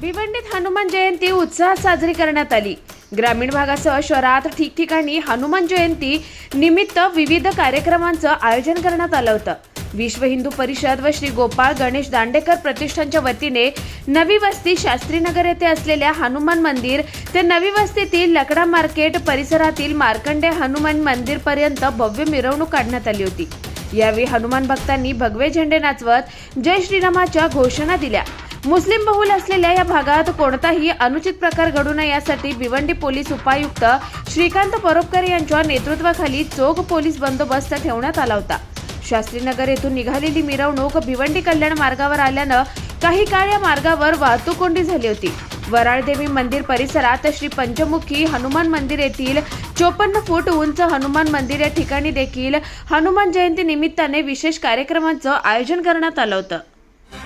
भिवंडीत हनुमान जयंती उत्साहात साजरी करण्यात आली. ग्रामीण भागासह शहरात ठिकठिकाणी हनुमान जयंती निमित्त विविध कार्यक्रमांचं आयोजन करण्यात आलं होतं. विश्व हिंदू परिषद व श्री गोपाळ गणेश दांडेकर प्रतिष्ठानच्या वतीने नवी वस्ती शास्त्रीनगर येथे असलेल्या हनुमान मंदिर ते नवी वस्तीतील लकडा मार्केट परिसरातील मार्कंडे हनुमान मंदिर पर्यंत भव्य मिरवणूक काढण्यात आली होती. यावेळी हनुमान भक्तांनी भगवे झेंडे नाचवत जय श्रीरामाच्या घोषणा दिल्या. मुस्लिम बहुल असलेल्या या भागात कोणताही अनुचित प्रकार घडू नये यासाठी भिवंडी पोलीस उपायुक्त श्रीकांत परोपकर यांच्या नेतृत्वाखाली चोख पोलीस बंदोबस्त ठेवण्यात आला होता. शास्त्रीनगर येथून निघालेली मिरवणूक भिवंडी कल्याण मार्गावर आल्यानं काही काळ या मार्गावर वाहतूक कोंडी झाली होती. वराळदेवी मंदिर परिसरात श्री पंचमुखी हनुमान मंदिर येथील चोपन्न फूट उंच हनुमान मंदिर या ठिकाणी देखील हनुमान जयंती निमित्ताने विशेष कार्यक्रमाचं आयोजन करण्यात आलं होतं.